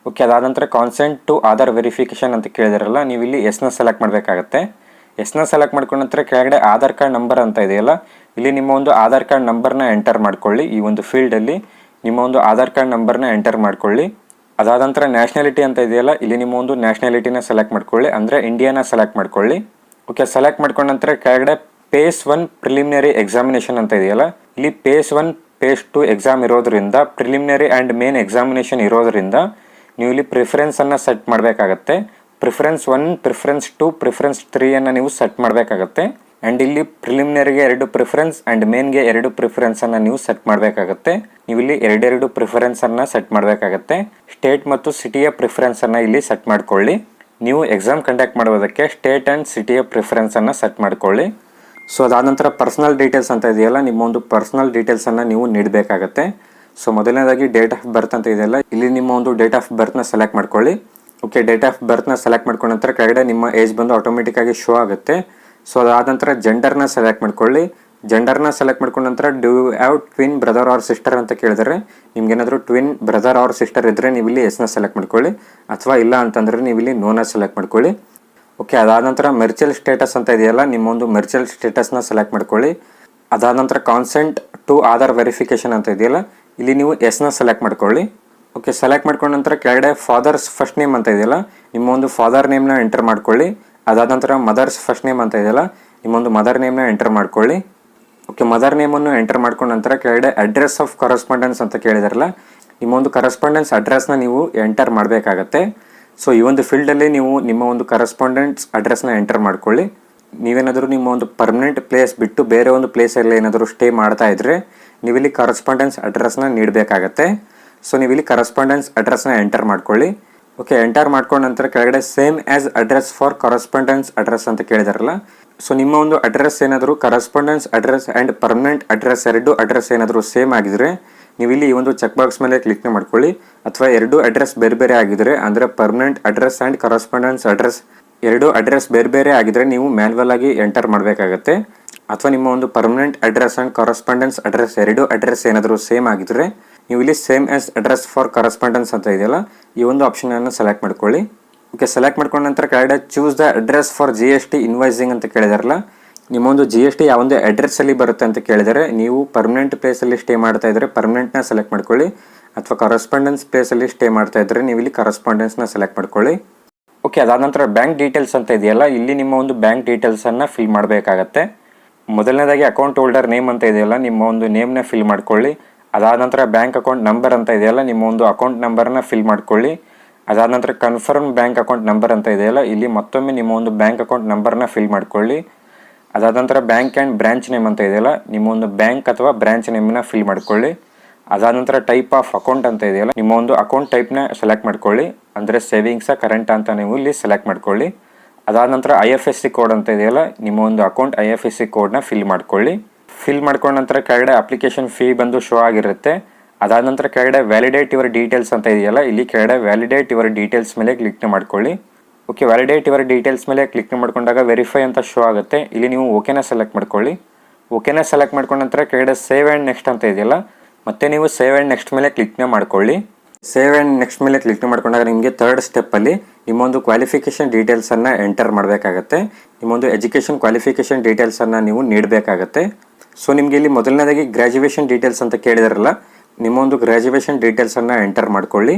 ಓಕೆ ಅದಾದ ನಂತರ ಕಾನ್ಸೆಂಟ್ ಟು ಆಧಾರ್ ವೆರಿಫಿಕೇಷನ್ ಅಂತ ಕೇಳಿದಾರಲ್ಲ ನೀವು ಇಲ್ಲಿ ಎಸ್ನ ಸೆಲೆಕ್ಟ್ ಮಾಡಬೇಕಾಗತ್ತೆ. ಎಸ್ನ ಸೆಲೆಕ್ಟ್ ಮಾಡ್ಕೊಂಡ ನಂತರ ಕೆಳಗಡೆ ಆಧಾರ್ ಕಾರ್ಡ್ ನಂಬರ್ ಅಂತ ಇದೆಯಲ್ಲ, ಇಲ್ಲಿ ನಿಮ್ಮ ಒಂದು ಆಧಾರ್ ಕಾರ್ಡ್ ನಂಬರ್ನ ಎಂಟರ್ ಮಾಡ್ಕೊಳ್ಳಿ. ಈ ಒಂದು ಫೀಲ್ಡಲ್ಲಿ ನಿಮ್ಮ ಒಂದು ಆಧಾರ್ ಕಾರ್ಡ್ ನಂಬರ್ನ ಎಂಟರ್ ಮಾಡ್ಕೊಳ್ಳಿ. ಅದಾದ ನಂತರ ನ್ಯಾಷನಾಲಿಟಿ ಅಂತ ಇದೆಯಲ್ಲ, ಇಲ್ಲಿ ನಿಮ್ಮ ಒಂದು ನ್ಯಾಷನಾಲಿಟಿನ ಸೆಲೆಕ್ಟ್ ಮಾಡ್ಕೊಳ್ಳಿ. ಅಂದರೆ ಇಂಡಿಯಾನ ಸೆಲೆಕ್ಟ್ ಮಾಡ್ಕೊಳ್ಳಿ. ಓಕೆ ಸೆಲೆಕ್ಟ್ ಮಾಡ್ಕೊಂಡ ನಂತರ ಕೆಳಗಡೆ ಪೇಸ್ ಒನ್ ಪ್ರಿಲಿಮಿನರಿ ಎಕ್ಸಾಮಿನೇಷನ್ ಅಂತ ಇದೆಯಲ್ಲ, ಇಲ್ಲಿ phase one phase two exam ಇರೋದ್ರಿಂದ ಪ್ರಿಲಿಮಿನರಿ ಆ್ಯಂಡ್ ಮೇನ್ ಎಕ್ಸಾಮಿನೇಷನ್ ಇರೋದ್ರಿಂದ ನೀವು ಇಲ್ಲಿ ಪ್ರಿಫರೆನ್ಸನ್ನು ಸೆಟ್ ಮಾಡಬೇಕಾಗತ್ತೆ. Preference one preference two preference ತ್ರೀಯನ್ನು ನೀವು ಸೆಟ್ ಮಾಡಬೇಕಾಗತ್ತೆ. ಆ್ಯಂಡ್ ಇಲ್ಲಿ ಪ್ರಿಲಿಮಿನರಿಗೆ ಎರಡು ಪ್ರಿಫರೆನ್ಸ್ ಆ್ಯಂಡ್ ಮೇನ್ಗೆ ಎರಡು ಪ್ರಿಫರೆನ್ಸನ್ನು ನೀವು ಸೆಟ್ ಮಾಡಬೇಕಾಗತ್ತೆ. ನೀವು ಇಲ್ಲಿ ಎರಡೆರಡು ಪ್ರಿಫರೆನ್ಸನ್ನು ಸೆಟ್ ಮಾಡಬೇಕಾಗತ್ತೆ. ಸ್ಟೇಟ್ ಮತ್ತು ಸಿಟಿಯ ಪ್ರಿಫರೆನ್ಸನ್ನು ಇಲ್ಲಿ ಸೆಟ್ ಮಾಡ್ಕೊಳ್ಳಿ. ನೀವು ಎಕ್ಸಾಮ್ ಕಂಡಕ್ಟ್ ಮಾಡೋದಕ್ಕೆ ಸ್ಟೇಟ್ ಆ್ಯಂಡ್ ಸಿಟಿಯ ಪ್ರಿಫರೆನ್ಸನ್ನು ಸೆಟ್ ಮಾಡ್ಕೊಳ್ಳಿ. ಸೊ ಅದಾದ ನಂತರ ಪರ್ಸನಲ್ ಡೀಟೇಲ್ಸ್ ಅಂತ ಇದೆಯಲ್ಲ ನಿಮ್ಮ ಒಂದು ಪರ್ಸನಲ್ ಡೀಟೇಲ್ಸನ್ನು ನೀವು ನೀಡಬೇಕಾಗತ್ತೆ. ಸೊ ಮೊದಲನೇದಾಗಿ ಡೇಟ್ ಆಫ್ ಬರ್ತ್ ಅಂತ ಇದೆಯಲ್ಲ ಇಲ್ಲಿ ನಿಮ್ಮ ಒಂದು ಡೇಟ್ ಆಫ್ ಬರ್ತ್ನ ಸೆಲೆಕ್ಟ್ ಮಾಡ್ಕೊಳ್ಳಿ. ಓಕೆ ಡೇಟ್ ಆಫ್ ಬರ್ತ್ನ ಸೆಲೆಕ್ಟ್ ಮಾಡ್ಕೊಂಡ ನಂತರ ಕೆಳಗಡೆ ನಿಮ್ಮ ಏಜ್ ಬಂದು ಆಟೋಮೆಟಿಕ್ ಆಗಿ ಶೋ ಆಗುತ್ತೆ. ಸೊ ಅದಾದ ನಂತರ ಜೆಂಡರ್ನ ಸೆಲೆಕ್ಟ್ ಮಾಡ್ಕೊಳ್ಳಿ. ಜೆಂಡರ್ನ ಸೆಲೆಕ್ಟ್ ಮಾಡ್ಕೊಂಡ ನಂತರ do you have twin brother or sister ಅಂತ ಕೇಳಿದರೆ, ನಿಮ್ಗೇನಾದರೂ ಟ್ವಿನ್ ಬ್ರದರ್ ಆರ್ ಸಿಸ್ಟರ್ ಇದ್ದರೆ ನೀವು ಇಲ್ಲಿ ಎಸ್ನ ಸೆಲೆಕ್ಟ್ ಮಾಡ್ಕೊಳ್ಳಿ. ಅಥವಾ ಇಲ್ಲ ಅಂತಂದರೆ ನೀವು ಇಲ್ಲಿ ನೋನ ಸೆಲೆಕ್ಟ್ ಮಾಡ್ಕೊಳ್ಳಿ. ಓಕೆ ಅದಾದ ನಂತರ ಮೆರ್ಚಲ್ ಸ್ಟೇಟಸ್ ಅಂತ ಇದೆಯಲ್ಲ ನಿಮ್ಮ ಒಂದು ಮೆರ್ಚಲ್ ಸ್ಟೇಟಸ್ನ ಸೆಲೆಕ್ಟ್ ಮಾಡ್ಕೊಳ್ಳಿ. ಅದಾದ ನಂತರ ಕಾನ್ಸೆಂಟ್ ಟು ಆಧಾರ್ ವೆರಿಫಿಕೇಷನ್ ಅಂತ ಇದೆಯಲ್ಲ ಇಲ್ಲಿ ನೀವು ಎಸ್ನ ಸೆಲೆಕ್ಟ್ ಮಾಡ್ಕೊಳ್ಳಿ. ಓಕೆ ಸೆಲೆಕ್ಟ್ ಮಾಡ್ಕೊಂಡ ನಂತರ ಕೆಳಗಡೆ ಫಾದರ್ಸ್ ಫಸ್ಟ್ ನೇಮ್ ಅಂತ ಇದೆಯಲ್ಲ, ನಿಮ್ಮ ಒಂದು ಫಾದರ್ ನೇಮ್ನ ಎಂಟರ್ ಮಾಡ್ಕೊಳ್ಳಿ. ಅದಾದ ನಂತರ ಮದರ್ಸ್ ಫಸ್ಟ್ ನೇಮ್ ಅಂತ ಇದೆಯಲ್ಲ ನಿಮ್ಮೊಂದು ಮದರ್ ನೇಮ್ನ ಎಂಟರ್ ಮಾಡ್ಕೊಳ್ಳಿ. ಓಕೆ ಮದರ್ ನೇಮನ್ನು ಎಂಟರ್ ಮಾಡ್ಕೊಂಡ ನಂತರ ಕೆಳಗಡೆ ಅಡ್ರೆಸ್ ಆಫ್ ಕರೆಸ್ಪಾಂಡೆನ್ಸ್ ಅಂತ ಕೇಳಿದಾರಲ್ಲ ನಿಮ್ಮೊಂದು ಕರೆಸ್ಪಾಂಡೆನ್ಸ್ ಅಡ್ರೆಸ್ನ ನೀವು ಎಂಟರ್ ಮಾಡಬೇಕಾಗತ್ತೆ. ಸೊ ಈ ಒಂದು ಫೀಲ್ಡಲ್ಲಿ ನೀವು ನಿಮ್ಮ ಒಂದು ಕರೆಸ್ಪಾಂಡೆಂಟ್ಸ್ ಅಡ್ರೆಸ್ನ ಎಂಟರ್ ಮಾಡ್ಕೊಳ್ಳಿ. ನೀವೇನಾದರೂ ನಿಮ್ಮ ಒಂದು ಪರ್ಮನೆಂಟ್ ಪ್ಲೇಸ್ ಬಿಟ್ಟು ಬೇರೆ ಒಂದು ಪ್ಲೇಸಲ್ಲಿ ಏನಾದರೂ ಸ್ಟೇ ಮಾಡ್ತಾ ಇದ್ರೆ ನೀವಿಲ್ಲಿ ಕರೆಸ್ಪಾಂಡೆನ್ಸ್ ಅಡ್ರೆಸ್ನ ನೀಡಬೇಕಾಗತ್ತೆ. ಸೊ ನೀವಿಲ್ಲಿ ಕರೆಸ್ಪಾಂಡೆನ್ಸ್ ಅಡ್ರೆಸ್ನ ಎಂಟರ್ ಮಾಡ್ಕೊಳ್ಳಿ. ಓಕೆ ಎಂಟರ್ ಮಾಡ್ಕೊಂಡ ನಂತರ ಕೆಳಗಡೆ same as address for correspondence address ಅಂತ ಕೇಳಿದಾರಲ್ಲ. ಸೊ ನಿಮ್ಮ ಒಂದು ಅಡ್ರೆಸ್ ಏನಾದರೂ correspondence address and permanent address ಎರಡು ಅಡ್ರೆಸ್ ಏನಾದರೂ ಸೇಮ್ ಆಗಿದ್ರೆ ನೀವು ಇಲ್ಲಿ ಈ ಒಂದು ಚೆಕ್ ಬಾಕ್ಸ್ ಮೇಲೆ ಕ್ಲಿಕ್ ಮಾಡ್ಕೊಳ್ಳಿ. ಅಥವಾ ಎರಡು ಅಡ್ರೆಸ್ ಬೇರೆ ಬೇರೆ ಆಗಿದ್ರೆ, ಅಂದರೆ permanent address and correspondence address ಎರಡು ಅಡ್ರೆಸ್ ಬೇರೆ ಬೇರೆ ಆಗಿದ್ರೆ ನೀವು ಮ್ಯಾನ್ಯಲ್ ಆಗಿ ಎಂಟರ್ ಮಾಡಬೇಕಾಗತ್ತೆ. ಅಥವಾ ನಿಮ್ಮ ಒಂದು permanent address and correspondence address ಎರಡು ಅಡ್ರೆಸ್ ಏನಾದರೂ ಸೇಮ್ ಆಗಿದ್ರೆ, ನೀವು ಇಲ್ಲಿ same as address for correspondence ಅಂತ ಇದೆಯಲ್ಲ, ಈ ಒಂದು ಆಪ್ಷನನ್ನು ಸೆಲೆಕ್ಟ್ ಮಾಡ್ಕೊಳ್ಳಿ. ಓಕೆ ಸೆಲೆಕ್ಟ್ ಮಾಡ್ಕೊಂಡ ನಂತರ ಕೆಳಗಡೆ choose the address for G S T invoicing ಅಂತ ಕೇಳಿದಾರಲ್ಲ ನಿಮ್ಮೊಂದು ಜಿ ಎಸ್ ಟಿ ಯಾವೊಂದು ಅಡ್ರೆಸ್ಸಲ್ಲಿ ಬರುತ್ತೆ ಅಂತ ಕೇಳಿದರೆ, ನೀವು ಪರ್ಮನೆಂಟ್ ಪ್ಲೇಸಲ್ಲಿ ಸ್ಟೇ ಮಾಡ್ತಾ ಇದ್ದರೆ ಪರ್ಮನೆಂಟ್ನ ಸೆಲೆಕ್ಟ್ ಮಾಡ್ಕೊಳ್ಳಿ. ಅಥವಾ ಕರಸ್ಪಾಂಡೆನ್ಸ್ ಪ್ಲೇಸಲ್ಲಿ ಸ್ಟೇ ಮಾಡ್ತಾ ಇದ್ದರೆ ನೀವು ಇಲ್ಲಿ ಕರಸ್ಪಾಂಡೆನ್ಸ್ನ ಸೆಲೆಕ್ಟ್ ಮಾಡ್ಕೊಳ್ಳಿ. ಓಕೆ ಅದಾದ ನಂತರ ಬ್ಯಾಂಕ್ ಡೀಟೇಲ್ಸ್ ಅಂತ ಇದೆಯಲ್ಲ, ಇಲ್ಲಿ ನಿಮ್ಮ ಒಂದು ಬ್ಯಾಂಕ್ ಡೀಟೇಲ್ಸನ್ನು ಫಿಲ್ ಮಾಡಬೇಕಾಗತ್ತೆ. ಮೊದಲನೇದಾಗಿ ಅಕೌಂಟ್ ಹೋಲ್ಡರ್ ನೇಮ್ ಅಂತ ಇದೆಯಲ್ಲ, ನಿಮ್ಮ ಒಂದು ನೇಮ್ನ ಫಿಲ್ ಮಾಡ್ಕೊಳ್ಳಿ. ಅದಾದ ನಂತರ ಬ್ಯಾಂಕ್ ಅಕೌಂಟ್ ನಂಬರ್ ಅಂತ ಇದೆಯಲ್ಲ, ನಿಮ್ಮ ಒಂದು ಅಕೌಂಟ್ ನಂಬರ್ನ ಫಿಲ್ ಮಾಡ್ಕೊಳ್ಳಿ. ಅದಾದ ನಂತರ ಕನ್ಫರ್ಮ್ ಬ್ಯಾಂಕ್ ಅಕೌಂಟ್ ನಂಬರ್ ಅಂತ ಇದೆಯಲ್ಲ, ಇಲ್ಲಿ ಮತ್ತೊಮ್ಮೆ ನಿಮ್ಮ ಒಂದು ಬ್ಯಾಂಕ್ ಅಕೌಂಟ್ ನಂಬರ್ನ ಫಿಲ್ ಮಾಡ್ಕೊಳ್ಳಿ. ಅದಾದ ನಂತರ ಬ್ಯಾಂಕ್ ಆ್ಯಂಡ್ ಬ್ರಾಂಚ್ ನೇಮ್ ಅಂತ ಇದೆಯಲ್ಲ, ನಿಮ್ಮ ಒಂದು ಬ್ಯಾಂಕ್ ಅಥವಾ ಬ್ರಾಂಚ್ ನೇಮ್ನ ಫಿಲ್ ಮಾಡ್ಕೊಳ್ಳಿ. ಅದಾದ ನಂತರ ಟೈಪ್ ಆಫ್ ಅಕೌಂಟ್ ಅಂತ ಇದೆಯಲ್ಲ, ನಿಮ್ಮ ಒಂದು ಅಕೌಂಟ್ ಟೈಪ್ನ ಸೆಲೆಕ್ಟ್ ಮಾಡ್ಕೊಳ್ಳಿ. ಅಂದರೆ ಸೇವಿಂಗ್ಸ ಕರೆಂಟ್ ಅಂತ ನೀವು ಇಲ್ಲಿ ಸೆಲೆಕ್ಟ್ ಮಾಡ್ಕೊಳ್ಳಿ. ಅದಾದ ನಂತರ I F S C code ಅಂತ ಇದೆಯಲ್ಲ, ನಿಮ್ಮ ಒಂದು account I F S C ಕೋಡ್ನ ಫಿಲ್ ಮಾಡ್ಕೊಳ್ಳಿ. ಫಿಲ್ ಮಾಡ್ಕೊಂಡ ನಂತರ ಕೆಳಗಡೆ ಅಪ್ಲಿಕೇಶನ್ ಫೀ ಬಂದು ಶೋ ಆಗಿರುತ್ತೆ. ಅದಾದ ನಂತರ ಕೆಳಗಡೆ ವ್ಯಾಲಿಡೇಟ್ ಯುವರ್ ಡೀಟೇಲ್ಸ್ ಅಂತ ಇದೆಯಲ್ಲ, ಇಲ್ಲಿ ಕೆಳಗಡೆ ವ್ಯಾಲಿಡೇಟ್ ಯುವರ್ ಡೀಟೇಲ್ಸ್ ಮೇಲೆ ಕ್ಲಿಕ್ ಮಾಡ್ಕೊಳ್ಳಿ. ಓಕೆ ವ್ಯಾಲಿಡೇಟ್ ಯುವರ್ ಡೀಟೇಲ್ಸ್ ಮೇಲೆ ಕ್ಲಿಕ್ ಮಾಡ್ಕೊಂಡಾಗ ವೆರಿಫೈ ಅಂತ ಶೋ ಆಗುತ್ತೆ. ಇಲ್ಲಿ ನೀವು ಓಕೆನ ಸೆಲೆಕ್ಟ್ ಮಾಡ್ಕೊಳ್ಳಿ. ಓಕೆನ ಸೆಲೆಕ್ಟ್ ಮಾಡ್ಕೊಂಡ ನಂತರ ಕೆಳಗಡೆ ಸೇವ್ ಆ್ಯಂಡ್ ನೆಕ್ಸ್ಟ್ ಅಂತ ಇದೆಯಲ್ಲ, ಮತ್ತೆ ನೀವು ಸೇವ್ ಆ್ಯಂಡ್ ನೆಕ್ಸ್ಟ್ ಮೇಲೆ ಕ್ಲಿಕ್ನೇ ಮಾಡ್ಕೊಳ್ಳಿ. ಸೇವ್ ಆ್ಯಂಡ್ ನೆಕ್ಸ್ಟ್ ಮೇಲೆ ಕ್ಲಿಕ್ ಮಾಡ್ಕೊಂಡಾಗ ನಿಮಗೆ ಥರ್ಡ್ ಸ್ಟೆಪ್ಪಲ್ಲಿ ನಿಮ್ಮೊಂದು ಕ್ವಾಲಿಫಿಕೇಷನ್ ಡೀಟೇಲ್ಸನ್ನು ಎಂಟರ್ ಮಾಡಬೇಕಾಗತ್ತೆ. ನಿಮ್ಮೊಂದು ಎಜುಕೇಷನ್ ಕ್ವಾಲಿಫಿಕೇಷನ್ ಡೀಟೇಲ್ಸನ್ನು ನೀವು ನೀಡಬೇಕಾಗತ್ತೆ. ಸೊ ನಿಮಗೆ ಇಲ್ಲಿ ಮೊದಲನೇದಾಗಿ ಗ್ರ್ಯಾಜುಯೇಷನ್ ಡೀಟೇಲ್ಸ್ ಅಂತ ಕೇಳಿದಾರಲ್ಲ, ನಿಮ್ಮೊಂದು ಗ್ರ್ಯಾಜುಯೇಷನ್ ಡೀಟೇಲ್ಸನ್ನು ಎಂಟರ್ ಮಾಡ್ಕೊಳ್ಳಿ.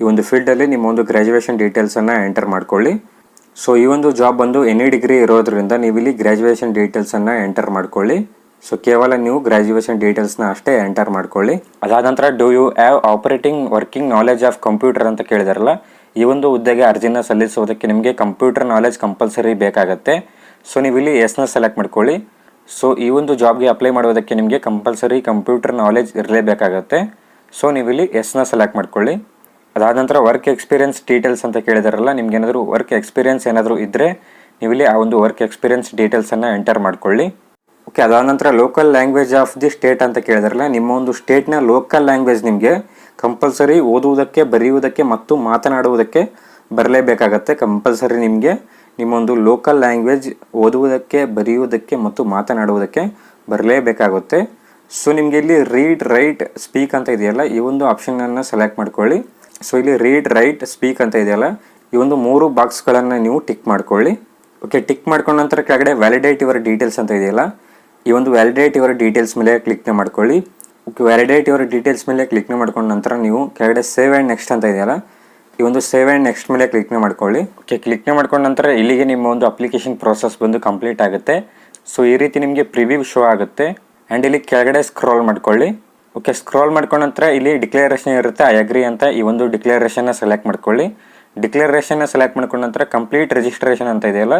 ಈ ಒಂದು ಫೀಲ್ಡಲ್ಲಿ ನಿಮ್ಮೊಂದು ಗ್ರ್ಯಾಜುಯೇಷನ್ ಡೀಟೇಲ್ಸನ್ನು ಎಂಟರ್ ಮಾಡ್ಕೊಳ್ಳಿ. ಸೊ ಈ ಒಂದು ಜಾಬ್ ಬಂದು ಎನಿ ಡಿಗ್ರಿ ಇರೋದ್ರಿಂದ ನೀವು ಇಲ್ಲಿ ಗ್ರ್ಯಾಜುಯೇಷನ್ ಡೀಟೇಲ್ಸನ್ನು ಎಂಟರ್ ಮಾಡ್ಕೊಳ್ಳಿ. ಸೊ ಕೇವಲ ನೀವು ಗ್ರ್ಯಾಜುಯೇಷನ್ ಡೀಟೇಲ್ಸ್ನ ಅಷ್ಟೇ ಎಂಟರ್ ಮಾಡ್ಕೊಳ್ಳಿ. ಅದಾದ ನಂತರ do you have operating working knowledge of computer ಅಂತ ಕೇಳಿದಾರಲ್ಲ, ಈ ಒಂದು ಹುದ್ದೆಗೆ ಅರ್ಜಿನ ಸಲ್ಲಿಸೋದಕ್ಕೆ ನಿಮಗೆ ಕಂಪ್ಯೂಟರ್ ನಾಲೆಜ್ ಕಂಪಲ್ಸರಿ ಬೇಕಾಗತ್ತೆ. ಸೊ ನೀವು ಇಲ್ಲಿ ಎಸ್ನ ಸೆಲೆಕ್ಟ್ ಮಾಡ್ಕೊಳ್ಳಿ. ಸೊ ಈ ಒಂದು ಜಾಬ್ಗೆ ಅಪ್ಲೈ ಮಾಡೋದಕ್ಕೆ ನಿಮಗೆ ಕಂಪಲ್ಸರಿ ಕಂಪ್ಯೂಟರ್ ನಾಲೆಜ್ ಇರಲೇಬೇಕಾಗತ್ತೆ. ಸೊ ನೀವು ಇಲ್ಲಿ ಎಸ್ನ ಸೆಲೆಕ್ಟ್ ಮಾಡ್ಕೊಳ್ಳಿ. ಅದಾದ ನಂತರ ವರ್ಕ್ ಎಕ್ಸ್ಪೀರಿಯನ್ಸ್ ಡೀಟೇಲ್ಸ್ ಅಂತ ಕೇಳಿದಾರಲ್ಲ, ನಿಮ್ಗೆ ಏನಾದರೂ ವರ್ಕ್ ಎಕ್ಸ್ಪೀರಿಯನ್ಸ್ ಏನಾದರೂ ಇದ್ದರೆ ನೀವು ಇಲ್ಲಿ ಆ ಒಂದು ವರ್ಕ್ ಎಕ್ಸ್ಪೀರಿಯನ್ಸ್ ಡೀಟೇಲ್ಸನ್ನು ಎಂಟರ್ ಮಾಡ್ಕೊಳ್ಳಿ. ಓಕೆ ಅದಾದ ನಂತರ local language of the state ಅಂತ ಕೇಳಿದ್ರಲ್ಲ ನಿಮ್ಮ ಒಂದು ಸ್ಟೇಟ್ನ ಲೋಕಲ್ ಲ್ಯಾಂಗ್ವೇಜ್ ನಿಮಗೆ ಕಂಪಲ್ಸರಿ ಓದುವುದಕ್ಕೆ, ಬರೆಯುವುದಕ್ಕೆ ಮತ್ತು ಮಾತನಾಡುವುದಕ್ಕೆ ಬರಲೇಬೇಕಾಗತ್ತೆ. ಕಂಪಲ್ಸರಿ ನಿಮಗೆ ನಿಮ್ಮೊಂದು ಲೋಕಲ್ ಲ್ಯಾಂಗ್ವೇಜ್ ಓದುವುದಕ್ಕೆ, ಬರೆಯುವುದಕ್ಕೆ ಮತ್ತು ಮಾತನಾಡುವುದಕ್ಕೆ ಬರಲೇಬೇಕಾಗುತ್ತೆ. ಸೊ ನಿಮಗೆ ಇಲ್ಲಿ ರೀಡ್ ರೈಟ್ ಸ್ಪೀಕ್ ಅಂತ ಇದೆಯಲ್ಲ, ಈ ಒಂದು ಆಪ್ಷನನ್ನು ಸೆಲೆಕ್ಟ್ ಮಾಡ್ಕೊಳ್ಳಿ. ಸೊ ಇಲ್ಲಿ ರೀಡ್ ರೈಟ್ ಸ್ಪೀಕ್ ಅಂತ ಇದೆಯಲ್ಲ, ಈ ಒಂದು ಮೂರು ಬಾಕ್ಸ್ಗಳನ್ನು ನೀವು ಟಿಕ್ ಮಾಡ್ಕೊಳ್ಳಿ. ಓಕೆ ಟಿಕ್ ಮಾಡ್ಕೊಂಡ ನಂತರ ಕೆಳಗಡೆ ವ್ಯಾಲಿಡೇಟ್ ಯುವರ್ ಡೀಟೇಲ್ಸ್ ಅಂತ ಇದೆಯಲ್ಲ ಈ ಒಂದು ವ್ಯಾಲಿಡೇಟ್ ಇವರ ಡೀಟೇಲ್ಸ್ ಮೇಲೆ ಕ್ಲಿಕ್ನ ಮಾಡ್ಕೊಳ್ಳಿ. ಓಕೆ ವ್ಯಾಲಿಡೇಟ್ ಇವರ ಡೀಟೇಲ್ಸ್ ಮೇಲೆ ಕ್ಲಿಕ್ನ ಮಾಡ್ಕೊಂಡ ನಂತರ ನೀವು ಕೆಳಗಡೆ ಸೇವ್ ಆ್ಯಂಡ್ ನೆಕ್ಸ್ಟ್ ಅಂತ ಇದೆಯಲ್ಲ, ಈ ಒಂದು ಸೇವ್ ಆ್ಯಂಡ್ ನೆಕ್ಸ್ಟ್ ಮೇಲೆ ಕ್ಲಿಕ್ನ ಮಾಡ್ಕೊಳ್ಳಿ. ಓಕೆ ಕ್ಲಿಕ್ನ ಮಾಡ್ಕೊಂಡ ನಂತರ ಇಲ್ಲಿಗೆ ನಿಮ್ಮ ಒಂದು ಅಪ್ಲಿಕೇಶನ್ ಪ್ರೋಸೆಸ್ ಬಂದು ಕಂಪ್ಲೀಟ್ ಆಗುತ್ತೆ. ಸೊ ಈ ರೀತಿ ನಿಮಗೆ ಪ್ರಿವ್ಯೂ ಶೋ ಆಗುತ್ತೆ. ಆ್ಯಂಡ್ ಇಲ್ಲಿ ಕೆಳಗಡೆ ಸ್ಕ್ರೋಲ್ ಮಾಡ್ಕೊಳ್ಳಿ. ಓಕೆ ಸ್ಕ್ರೋಲ್ ಮಾಡ್ಕೊಂಡ ನಂತರ ಇಲ್ಲಿ ಡಿಕ್ಲರೇಷನ್ ಇರುತ್ತೆ. ಐ ಅಗ್ರಿ ಅಂತ ಈ ಒಂದು ಡಿಕ್ಲೇರೇಷನ್ನ ಸೆಲೆಕ್ಟ್ ಮಾಡ್ಕೊಳ್ಳಿ. ಡಿಕ್ಲರೇಷನ್ನ ಸೆಲೆಕ್ಟ್ ಮಾಡ್ಕೊಂಡ ನಂತರ ಕಂಪ್ಲೀಟ್ ರಿಜಿಸ್ಟ್ರೇಷನ್ ಅಂತ ಇದೆಯಲ್ಲ,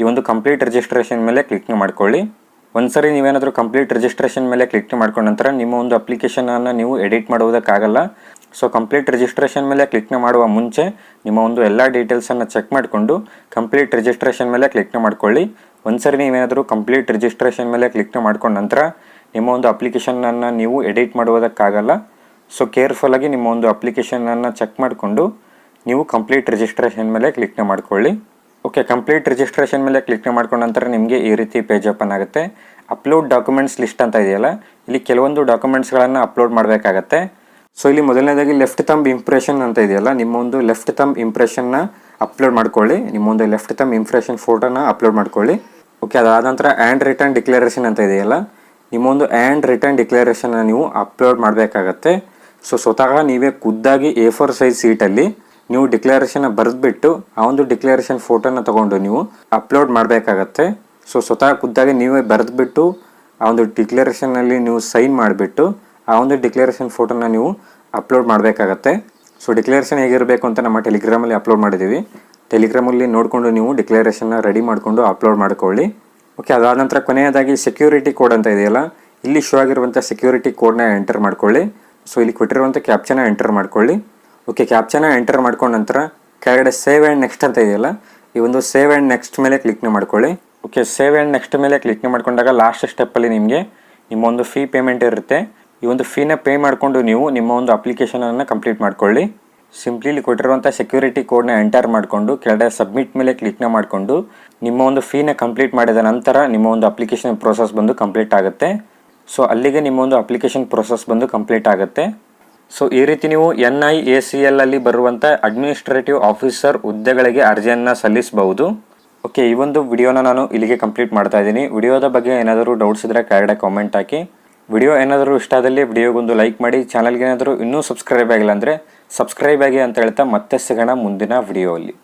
ಈ ಒಂದು ಕಂಪ್ಲೀಟ್ ರಿಜಿಸ್ಟ್ರೇಷನ್ ಮೇಲೆ ಕ್ಲಿಕ್ ಮಾಡ್ಕೊಳ್ಳಿ. ಒಂದ್ಸರಿ ನೀವೇನಾದರೂ ಕಂಪ್ಲೀಟ್ ರಿಜಿಸ್ಟ್ರೇಷನ್ ಮೇಲೆ ಕ್ಲಿಕ್ ಮಾಡ್ಕೊಂಡ ನಂತರ ನಿಮ್ಮ ಒಂದು ಅಪ್ಲಿಕೇಶನನ್ನು ನೀವು ಎಡಿಟ್ ಮಾಡುವುದಕ್ಕಾಗಲ್ಲ ಸೊ ಕಂಪ್ಲೀಟ್ ರಿಜಿಸ್ಟ್ರೇಷನ್ ಮೇಲೆ ಕ್ಲಿಕ್ ಮಾಡುವ ಮುಂಚೆ ನಿಮ್ಮ ಒಂದು ಎಲ್ಲ ಡೀಟೇಲ್ಸನ್ನು ಚೆಕ್ ಮಾಡಿಕೊಂಡು ಕಂಪ್ಲೀಟ್ ರಿಜಿಸ್ಟ್ರೇಷನ್ ಮೇಲೆ ಕ್ಲಿಕ್ ಮಾಡ್ಕೊಳ್ಳಿ. ಒಂದ್ಸರಿ ನೀವೇನಾದರೂ ಕಂಪ್ಲೀಟ್ ರಿಜಿಸ್ಟ್ರೇಷನ್ ಮೇಲೆ ಕ್ಲಿಕ್ ಮಾಡ್ಕೊಂಡ ನಂತರ ನಿಮ್ಮ ಒಂದು ಅಪ್ಲಿಕೇಶನನ್ನು ನೀವು ಎಡಿಟ್ ಮಾಡುವುದಕ್ಕಾಗಲ್ಲ. ಸೊ ಕೇರ್ಫುಲ್ಲಾಗಿ ನಿಮ್ಮ ಒಂದು ಅಪ್ಲಿಕೇಶನನ್ನು ಚೆಕ್ ಮಾಡಿಕೊಂಡು ನೀವು ಕಂಪ್ಲೀಟ್ ರಿಜಿಸ್ಟ್ರೇಷನ್ ಮೇಲೆ ಕ್ಲಿಕ್ ಮಾಡ್ಕೊಳ್ಳಿ. ಓಕೆ ಕಂಪ್ಲೀಟ್ ರಿಜಿಸ್ಟ್ರೇಷನ್ ಮೇಲೆ ಕ್ಲಿಕ್ ಮಾಡ್ಕೊಂಡ ನಂತರ ನಿಮಗೆ ಈ ರೀತಿ ಪೇಜ್ ಓಪನ್ ಆಗುತ್ತೆ. ಅಪ್ಲೋಡ್ ಡಾಕ್ಯುಮೆಂಟ್ಸ್ ಲಿಸ್ಟ್ ಅಂತ ಇದೆಯಲ್ಲ, ಇಲ್ಲಿ ಕೆಲವೊಂದು ಡಾಕ್ಯುಮೆಂಟ್ಸ್ಗಳನ್ನು ಅಪ್ಲೋಡ್ ಮಾಡಬೇಕಾಗತ್ತೆ. ಸೊ ಇಲ್ಲಿ ಮೊದಲನೇದಾಗಿ ಲೆಫ್ಟ್ ತಮ್ ಇಂಪ್ರೆಷನ್ ಅಂತ ಇದೆಯಲ್ಲ, ನಿಮ್ಮೊಂದು ಲೆಫ್ಟ್ ತಮ್ ಇಂಪ್ರೆಷನ್ನ ಅಪ್ಲೋಡ್ ಮಾಡ್ಕೊಳ್ಳಿ. ನಿಮ್ಮೊಂದು ಲೆಫ್ಟ್ ತಮ್ ಇಂಪ್ರೆಷನ್ ಫೋಟೋನ ಅಪ್ಲೋಡ್ ಮಾಡ್ಕೊಳ್ಳಿ. ಓಕೆ ಅದಾದ ನಂತರ ಆ್ಯಂಡ್ ರಿಟರ್ನ್ ಡಿಕ್ಲರೇಷನ್ ಅಂತ ಇದೆಯಲ್ಲ, ನಿಮ್ಮೊಂದು ಆ್ಯಂಡ್ ರಿಟರ್ನ್ ಡಿಕ್ಲರೇಷನ್ನ ನೀವು ಅಪ್ಲೋಡ್ ಮಾಡಬೇಕಾಗತ್ತೆ. ಸೊ ಸ್ವತಃ ನೀವೇ ಖುದ್ದಾಗಿ ಎ ಫೋರ್ ಸೈಜ್ ಸೀಟಲ್ಲಿ ನೀವು ಡಿಕ್ಲರೇಷನ್ ಬರೆದ್ಬಿಟ್ಟು ಆ ಒಂದು ಡಿಕ್ಲರೇಷನ್ ಫೋಟೋನ ತಗೊಂಡು ನೀವು ಅಪ್ಲೋಡ್ ಮಾಡಬೇಕಾಗತ್ತೆ. ಸೊ ಸ್ವತಃ ಖುದ್ದಾಗಿ ನೀವೇ ಬರೆದ್ಬಿಟ್ಟು ಆ ಒಂದು ಡಿಕ್ಲರೇಷನಲ್ಲಿ ನೀವು ಸೈನ್ ಮಾಡಿಬಿಟ್ಟು ಆ ಒಂದು ಡಿಕ್ಲರೇಷನ್ ಫೋಟೋನ ನೀವು ಅಪ್ಲೋಡ್ ಮಾಡಬೇಕಾಗತ್ತೆ. ಸೊ ಡಿಕ್ಲರೇಷನ್ ಹೇಗಿರಬೇಕು ಅಂತ ನಮ್ಮ ಟೆಲಿಗ್ರಾಮಲ್ಲಿ ಅಪ್ಲೋಡ್ ಮಾಡಿದ್ದೀವಿ. ಟೆಲಿಗ್ರಾಮಲ್ಲಿ ನೋಡಿಕೊಂಡು ನೀವು ಡಿಕ್ಲರೇಷನ್ನ ರೆಡಿ ಮಾಡಿಕೊಂಡು ಅಪ್ಲೋಡ್ ಮಾಡ್ಕೊಳ್ಳಿ. ಓಕೆ ಅದಾದ ನಂತರ ಕೊನೆಯದಾಗಿ ಸೆಕ್ಯೂರಿಟಿ ಕೋಡ್ ಅಂತ ಇದೆಯಲ್ಲ, ಇಲ್ಲಿ ಶೋ ಆಗಿರುವಂಥ ಸೆಕ್ಯೂರಿಟಿ ಕೋಡ್ನ ಎಂಟರ್ ಮಾಡ್ಕೊಳ್ಳಿ. ಸೊ ಇಲ್ಲಿ ಕೊಟ್ಟಿರುವಂಥ ಕ್ಯಾಪ್ಚನ್ನ ಎಂಟರ್ ಮಾಡ್ಕೊಳ್ಳಿ. ಓಕೆ ಕ್ಯಾಪ್ಚನ ಎಂಟರ್ ಮಾಡ್ಕೊಂಡ ನಂತರ ಕೆಳಗಡೆ ಸೇವ್ ಆ್ಯಂಡ್ ನೆಕ್ಸ್ಟ್ ಅಂತ ಇದೆಯಲ್ಲ, ಈ ಒಂದು ಸೇವ್ ಆ್ಯಂಡ್ ನೆಕ್ಸ್ಟ್ ಮೇಲೆ ಕ್ಲಿಕ್ನ ಮಾಡ್ಕೊಳ್ಳಿ. ಓಕೆ ಸೇವ್ ಆ್ಯಂಡ್ ನೆಕ್ಸ್ಟ್ ಮೇಲೆ ಕ್ಲಿಕ್ನ ಮಾಡ್ಕೊಂಡಾಗ ಲಾಸ್ಟ್ ಸ್ಟೆಪ್ಪಲ್ಲಿ ನಿಮಗೆ ನಿಮ್ಮ ಒಂದು ಫೀ ಪೇಮೆಂಟ್ ಇರುತ್ತೆ. ಈ ಒಂದು ಫೀನ ಪೇ ಮಾಡಿಕೊಂಡು ನೀವು ನಿಮ್ಮ ಒಂದು ಅಪ್ಲಿಕೇಶನನ್ನು ಕಂಪ್ಲೀಟ್ ಮಾಡ್ಕೊಳ್ಳಿ. ಸಿಂಪ್ಲಿ ಇಲ್ಲಿ ಕೊಟ್ಟಿರುವಂಥ ಸೆಕ್ಯೂರಿಟಿ ಕೋಡ್ನ ಎಂಟರ್ ಮಾಡಿಕೊಂಡು ಕೆಳಗಡೆ ಸಬ್ಮಿಟ್ ಮೇಲೆ ಕ್ಲಿಕ್ನ ಮಾಡಿಕೊಂಡು ನಿಮ್ಮ ಒಂದು ಫೀನ ಕಂಪ್ಲೀಟ್ ಮಾಡಿದ ನಂತರ ನಿಮ್ಮ ಒಂದು ಅಪ್ಲಿಕೇಶನ್ ಪ್ರೋಸೆಸ್ ಬಂದು ಕಂಪ್ಲೀಟ್ ಆಗುತ್ತೆ. ಸೊ ಅಲ್ಲಿಗೆ ನಿಮ್ಮ ಒಂದು ಅಪ್ಲಿಕೇಶನ್ ಪ್ರೋಸೆಸ್ ಬಂದು ಕಂಪ್ಲೀಟ್ ಆಗುತ್ತೆ. ಸೊ ಈ ರೀತಿ ನೀವು N I A C L ಅಲ್ಲಿ ಬರುವಂಥ ಅಡ್ಮಿನಿಸ್ಟ್ರೇಟಿವ್ ಆಫೀಸರ್ ಹುದ್ದೆಗಳಿಗೆ ಅರ್ಜಿಯನ್ನು ಸಲ್ಲಿಸಬಹುದು. ಓಕೆ ಈ ಒಂದು ವಿಡಿಯೋನ ನಾನು ಇಲ್ಲಿಗೆ ಕಂಪ್ಲೀಟ್ ಮಾಡ್ತಾ ಇದ್ದೀನಿ. ವಿಡಿಯೋದ ಬಗ್ಗೆ ಏನಾದರೂ ಡೌಟ್ಸ್ ಇದ್ದರೆ ಕೆಳಗಡೆ ಕಾಮೆಂಟ್ ಹಾಕಿ. ವಿಡಿಯೋ ಏನಾದರೂ ಇಷ್ಟ ಆದಲ್ಲಿ ವಿಡಿಯೋಗೊಂದು ಲೈಕ್ ಮಾಡಿ. ಚಾನಲ್ಗೆ ಏನಾದರೂ ಇನ್ನೂ ಸಬ್ಸ್ಕ್ರೈಬ್ ಆಗಿಲ್ಲ ಅಂದರೆ ಸಬ್ಸ್ಕ್ರೈಬ್ ಆಗಿ ಅಂತ ಹೇಳ್ತಾ ಮತ್ತೆ ಸಿಗೋಣ ಮುಂದಿನ ವಿಡಿಯೋಲ್ಲಿ.